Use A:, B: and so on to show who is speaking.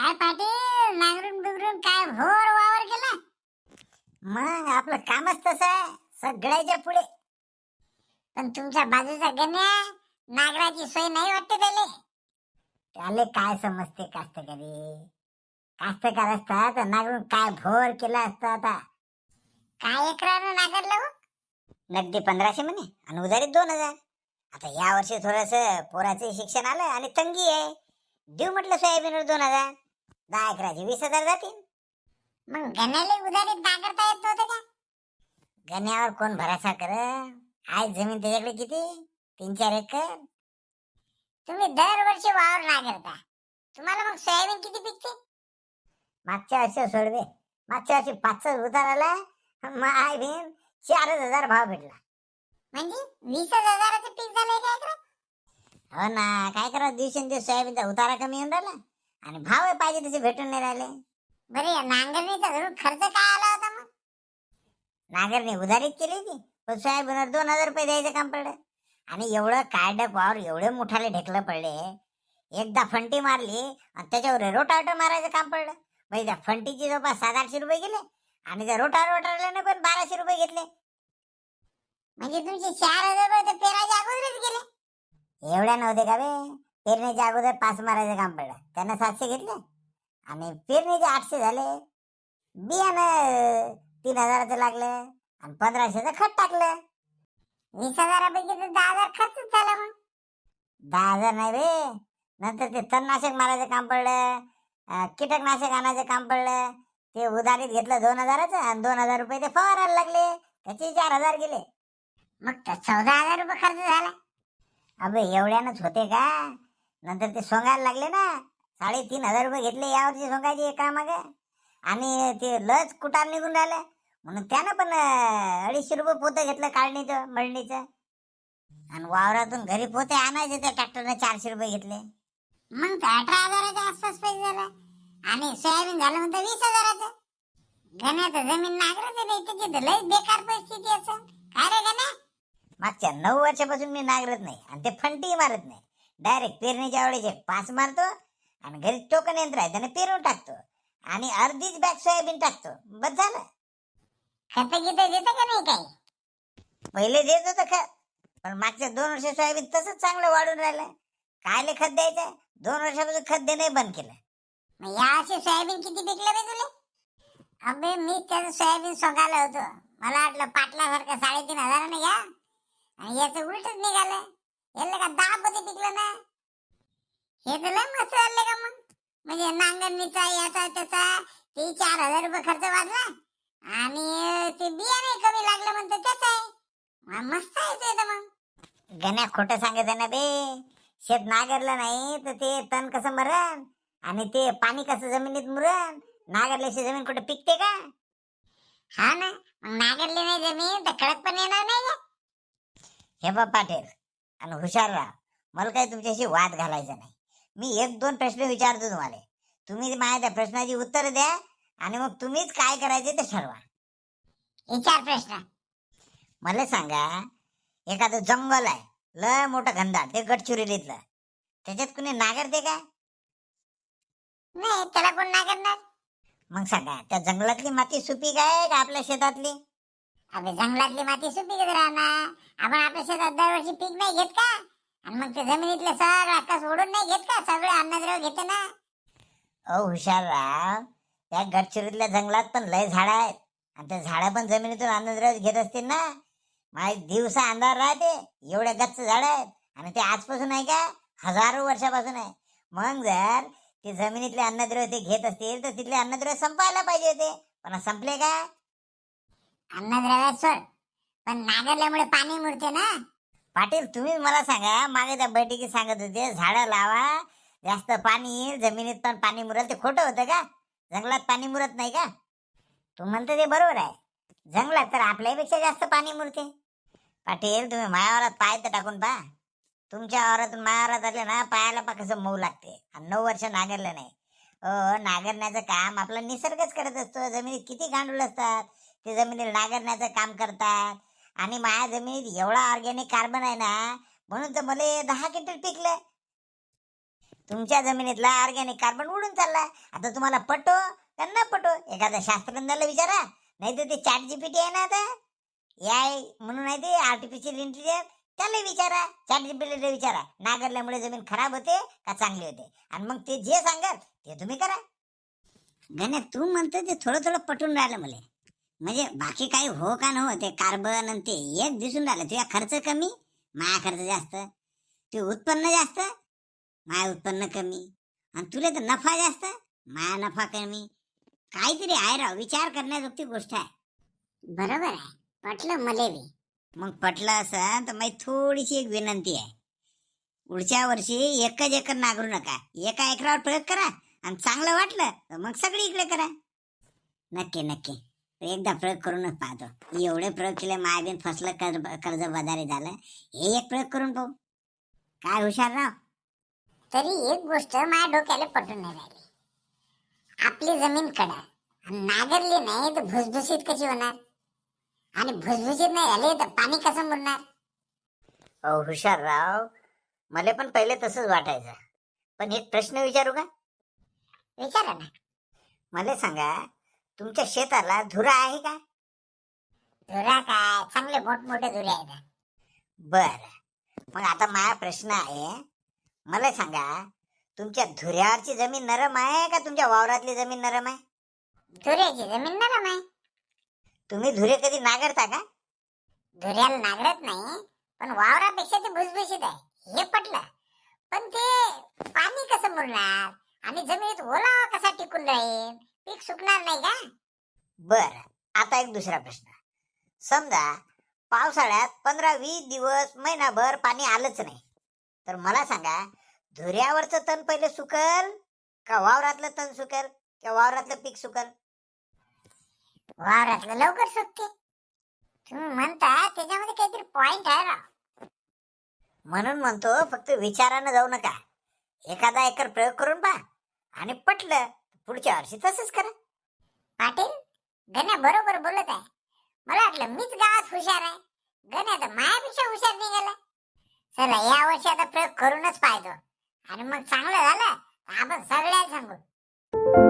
A: काय पाटील? नांगरून बिंगरून काय भोर वावर केला
B: मग आपलं कामच तसं आहे सगळ्याच्या पुढे.
A: पण तुमच्या बाजूचा गण्या नागराची सोय नाही वाटते त्याले.
B: त्याले काय समजते कास्तकरी? कास्तकार असता तर नागरून काय भोर केला असता आता?
A: काय एकरानं नागरलं हो?
B: नगदी पंधराशे म्हणे आणि उधारी दोन हजार. आता या वर्षी थोडस पोराचे शिक्षण आलं आणि तंगी आहे. देऊ म्हटलं सोयाबीनवर दोन हजार. दहा अकराचे वीस हजार जातील.
A: मग गण्याला उधारीत नागरता येत नव्हतं का?
B: गण्यावर कोण भरोसा कर आज जमीन त्याच्याकडे किती? तीन चार एकर.
A: तुम्ही दरवर्षी वावर नागरता तुम्हाला मग सोयाबीन किती पिकते?
B: मागच्या वर्षी सोडवे. मागच्या वर्षी पाचचा उतार आला. मग आय बीन चारच हजार भाव भेटला.
A: म्हणजे वीस हजाराचं पीक झालंय एकरात
B: हो ना. काय करा दिवसेंदिवस सोयाबीनचा उतारा कमी होऊन राहिला. आणि भाव पाहिजे तसे भेटून नाही राहिले.
A: बरे या नांगरणीचा धरून खर्च काय आला होता मग?
B: नांगरणी उधारीत केली होती? पण दोन हजार रुपये द्यायचं काम पडलं. आणि एवढं कार्ड पावर एवढे मोठाले ढेकलं पडले. एकदा फंटी मारली आणि त्याच्यावर रोटावटर मारायचं काम पडलं. म्हणजे त्या फंटीची जवळपास सात आठशे रुपये गेले. आणि त्या रोटा रोटारल्याने पण बाराशे रुपये घेतले.
A: म्हणजे तुमचे चार हजार रुपये तर पेराच्या अगोदरच गेले.
B: एवढ्या नव्हते का बे? पेरणीच्या अगोदर पाच मारायचं काम पडलं. त्यानं सातशे घेतले आणि पेरणीचे आठशे झाले. बियाणं तीन हजाराचं लागलं आणि पंधराशेचं खत टाकलं.
A: वीस हजारापैकी तर दहा हजार खर्चच झाला मग.
B: दहा हजार नाही रे. नंतर ते तणनाशक मारायचं काम पडलं. कीटकनाशक आणायचं काम पडलं. ते उधारीत घेतलं दोन हजाराचं आणि दोन हजार रुपये ते फवारायला लागले. त्याचे चार हजार गेले.
A: मग चौदा हजार रुपये खर्च झाला.
B: अबे एवढ्यानंच होते का? नंतर ते सोंगायला लागले ना साडेतीन हजार रुपये घेतले यावरती सोंगायचे एका मागे. आणि ते लस कुटार निघून राहिलं. म्हणून त्यानं पण अडीचशे रुपये पोतं घेतलं काढणीचं मळणीचं. आणि वावरातून घरी पोते आणायचे त्या ट्रॅक्टरने चारशे रुपये घेतले.
A: मग तर अठरा हजाराच्या आसपास पैसे झाला. आणि सोयाबीन झालं म्हणतं वीस हजाराचं. गण्याचं जमीन नागराचं नाही त्याची तर लई बेकार परिस्थिती असं काय रे गण्या?
B: मागच्या नऊ वर्षापासून मी नांगरत नाही आणि ते फंटी मारत नाही. डायरेक्ट पेरणीच्या वेळेचे पाच मारतो आणि घरी टोकन यंत्र आहे त्याने पेरून टाकतो. आणि अर्धीच बॅग सोयाबीन टाकतो. बस झालं.
A: खत गीत देतं का नाही काही?
B: पहिले देत होतं खत पण मागच्या दोन वर्ष सोयाबीन तसंच चांगलं वाढून राहिलं. कायले खत द्यायचं? दोन वर्षापासून खत देणं बंद केलं.
A: मग यावर्षी सोयाबीन किती पिकलं रे तुले? अबे मी त्याचं सोयाबीन सोंगायला होतो. मला वाटलं पाटलासारखं साडेतीन हजाराने घ्या. आणि याचं उलटच निघालं. याला का दहा पोते पिकलं ना? हे तर लय मस्त का मग? म्हणजे नांगरणीचा याचा त्याचा ते चार हजार रुपये खर्च वाचला आणि ते बियाणे कमी लागलं म्हणतो त्याच आहे. मस्त आहे ते तर मग.
B: गण्या खोटं सांगत आहे ना बे. शेत नांगरलं नाही तर ते तण कसं मरण? आणि ते पाणी कसं जमिनीत मुरण? नागरल्याची जमीन कुठे पिकते का?
A: हा ना? मग नागरली नाही जमीन तर खडक पण येणार नाही का
B: हे बा पाटील आणि हुशार राहा. मला काही तुमच्याशी वाद घालायचा नाही. मी एक दोन प्रश्न विचारतो तुम्हाला. तुम्ही माझ्या त्या प्रश्नाची उत्तर द्या आणि मग तुम्हीच काय करायचे ते ठरवा.
A: विचार प्रश्न.
B: मला सांगा एखादं जंगल आहे. लय मोठं घनदाट. ते गडचिरोलीतलं. त्याच्यात कुणी नागरते का
A: नाही त्याला कोण नांगरणार?
B: मग सांगा त्या जंगलातली माती सुपीक आहे का आपल्या शेतातली?
A: अबे जंगलातली माती सुपीक राहणार आपण आपल्या शेतात दरवर्षी पीक नाही घेत का? आणि मग ते जमिनीतलं सगळं आता सोडून नाही घेत का? सगळे अन्नद्रव्य घेते ना.
B: अहो हुशारराव. त्या गडचिरोलीतल्या जंगलात पण लय झाडं आहेत. आणि त्या झाडं पण जमिनीतून अन्नद्रव्य घेत असतील ना. माझे दिवसा अंधार राहते एवढे गच्च झाड आहेत. आणि ते आजपासून आहे का? हजारो वर्षापासून आहे. मग जर ते जमिनीतले अन्नद्रव्य ते घेत असतील तर तिथले अन्नद्रव्य संपायला पाहिजे होते. पण संपले का?
A: अन्नद्रव्य सोड. पण नांगरल्यामुळे पाणी मुरते ना.
B: पाटील तुम्ही मला सांगा मागे त्या बैठकीत सांगत होते झाडं लावा जास्त पाणी येईल जमिनीत पण पाणी मुरल ते खोटं होतं का? जंगलात पाणी मुरत नाही का? तू म्हणते ते बरोबर आहे. जंगलात तर आपल्यापेक्षा जास्त पाणी मुरते. पाटील तुम्ही मायावरात पाय तर टाकून पहा. तुमच्या वावरातून मायावरात आले ना पायाला पा कसं मऊ लागते. आणि नऊ वर्ष नांगरलं नाही. अ नांगरण्याचं काम आपला निसर्गच करत असतो. जमिनीत किती गांडूळ असतात. ते जमिनीला नांगरण्याचं काम करतात. आणि माझ्या जमिनीत एवढा ऑर्गॅनिक कार्बन आहे ना म्हणून तर मला दहा क्विंटल पिकलं. तुमच्या जमिनीतला ऑर्गॅनिक कार्बन उडून चालला. आता तुम्हाला पटो का न पटो? एखाद्या शास्त्रज्ञाला विचारा. नाही तर ते चॅट जीपीटी आहे ना आता. याय म्हणून आहे ते आर्टिफिशियल इंटेलिजन्स त्याला विचारा. चॅट जीपीटीला विचारा. नागरल्यामुळे जमीन खराब होते का चांगली होते? आणि मग ते जे सांगाल ते तुम्ही करा. गण्या तू म्हणतो ते थोडं थोडं पटून राहिलं मला. म्हणजे बाकी काही हो का न हो ते कार्बन आणि ते एक दिसून राहिलं. तुझ्या खर्च कमी माया खर्च जास्त. ते उत्पन्न जास्त माया उत्पन्न कमी. आणि तुला तर नफा जास्त माया नफा कमी. काहीतरी आहे राव विचार करण्याजोगती गोष्ट आहे.
A: बरोबर आहे. पटलं मले बी.
B: मग पटलं असं तर माझी थोडीशी एक विनंती आहे. पुढच्या वर्षी एकच एकर नांगरू नका. एका एकरावर प्रयोग करा. आणि चांगलं वाटलं तर मग सगळी इकडे करा. नक्की नक्की. एकदा प्रयोग करूनच पाहतो. एवढे प्रयोग केले मायाबीन फसलं कर्ज कर्ज बदारी झालं. हे एक प्रयोग करून पाहू. काय हुशार राव.
A: तरी एक गोष्ट माझ्या डोक्याला पटून नाही राहिली. आपली जमीन कडा नागरली नाही तर भुसभुशीत कशी होणार? आणि भुसभुशीत नाही झाली तर पाणी कसं मुरणार?
B: अहो हुशार राव. मला पण पहिले तसंच वाटायचं. पण एक प्रश्न विचारू का?
A: विचारा ना.
B: मला सांगा तुमच्या शेताला धुरा आहे का?
A: धुरा काय? चांगले मोठमोठे धुरे आहेत.
B: बर. मग आता माझा प्रश्न आहे मला सांगा तुमच्या धुऱ्यावरची जमीन नरम आहे का तुमच्या वावरातली जमीन नरम आहे?
A: धुऱ्याची जमीन नरम आहे.
B: तुम्ही धुरे कधी नांगरता का?
A: धुऱ्याला नागरत नाही पण वावरापेक्षा ते भुसभुशीत आहे. हे पटलं. पण ते पाणी कसं मुरणार? आणि जमिनीत ओलावा कसा टिकून राहील? पीक सुकणार नाही का?
B: बर आता एक दुसरा प्रश्न. समजा पावसाळ्यात पंधरा वीस दिवस महिनाभर पाणी आलंच नाही. तर मला सांगा धुऱ्यावरचं तण पहिले सुकल का वावरातलं तण सुकल किंवा वावरातलं पीक सुकल?
A: वावरातलं लवकर सुकते. तुम्ही म्हणता त्याच्यामध्ये काहीतरी पॉइंट आहे ना
B: म्हणून म्हणतो फक्त विचारानं जाऊ नका. एखादा एकर प्रयोग करून पहा. आणि पटलं पुढच्या वर्षी तसंच करा.
A: पाटील गण्या बरोबर बोलत आहे. मला वाटलं मीच गावात हुशार आहे. गण्या तर मायापेक्षा हुशार निघाला. चला या वर्षी आता प्रयोग करूनच पाहिजे आणि मग चांगलं झालं आपण सगळ्याला सांगू.